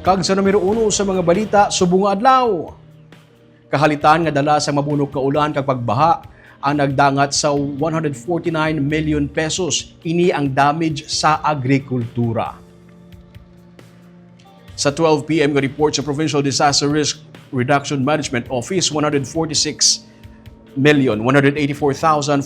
Kag sa numero uno sa mga balita, subong adlaw. Kahalitan nga dala sa mabunok ka ulan kag pagbaha ang nagdangat sa 149 million pesos. Ini ang damage sa agrikultura. Sa 12 p.m. nga report sa Provincial Disaster Risk Reduction Management Office, 146 million 184,459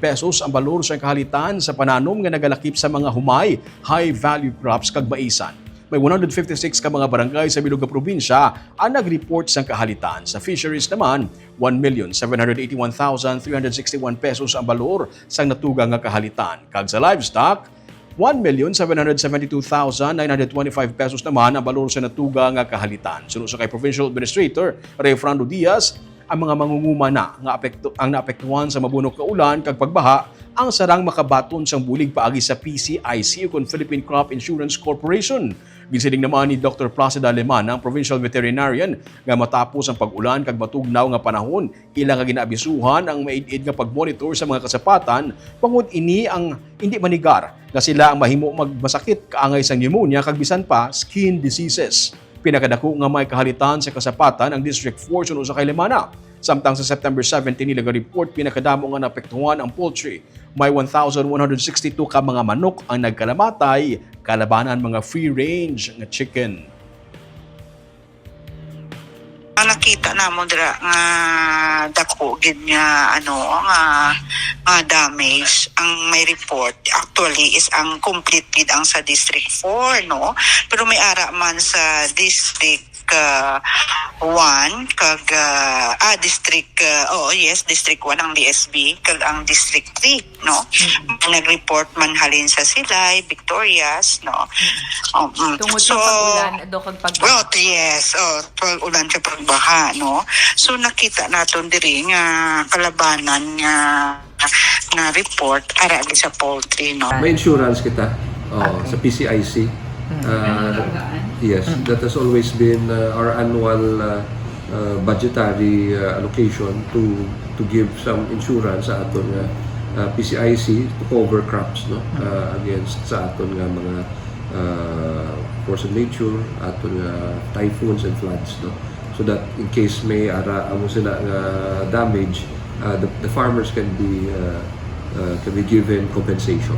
pesos ang balor sa kahalitan sa pananom nga nagalakip sa mga humay, high-value crops kag maisan. May 156 ka mga barangay sa bilog nga probinsya ang nag-report sa kahalitan. Sa fisheries naman, 1,781,361 pesos ang balor sa natugang nga kahalitan. Kag sa livestock, 1,772,925 pesos naman ang balor sa natuga nga kahalitan. Sunod sa kay Provincial Administrator Ray Fernando Diaz, ang mga mangunguma na nga apekto, ang naapektuhan sa mabunok ka ulan kag pagbaha ang sarang makabaton sang bulig paagi sa PCIC kon Philippine Crop Insurance Corporation. Ginsiling naman ni Dr. Placida Leman, ang provincial veterinarian, nga matapos ang pag-ulan kag matugnaw nga panahon, ilang nga ginaabisuhan ang maid-id nga pag-monitor sa mga kasapatan, pangud ini ang hindi manigar nga sila ang mahimo magmasakit kaangay sa pneumonia kag bisan pa skin diseases. Pinakadako nga may kahalitan sa kasapatan ang District 4 sunod sa Kailimana. Samtang sa September 17 nila report pinakadamo nga naapektuhan ang poultry. May 1,162 ka mga manok ang nagkalamatay, kalabanan mga free range nga chicken. Ang nakita namo dira nga dako gid nga ano nga nga damage ang may report actually is ang complete gid ang sa district 4 no pero may ara man sa district uh, 1 kag uh, ah district uh, oh yes district 1 ang DSB kag ang district 3 no nag-report man halin sa Silay Victorias no oh, mm. Tungod so, sa pag-ulan, do kag pagbaha. Well, yes, oh, pag ulan sa pagbaha, no? So nakita naton diri nga kalabanan nga nga report ara di sa poultry, no? May insurance kita oh, sa PCIC. Uh, yes, that has always been uh, our annual uh, uh, budgetary uh, allocation to to give some insurance sa aton nga uh, PCIC to cover crops no? Uh, against sa aton nga mga uh, force of nature, aton nga typhoons and floods no? So that in case may ara amo sila nga damage uh, the, the farmers can be uh, uh, can be given compensation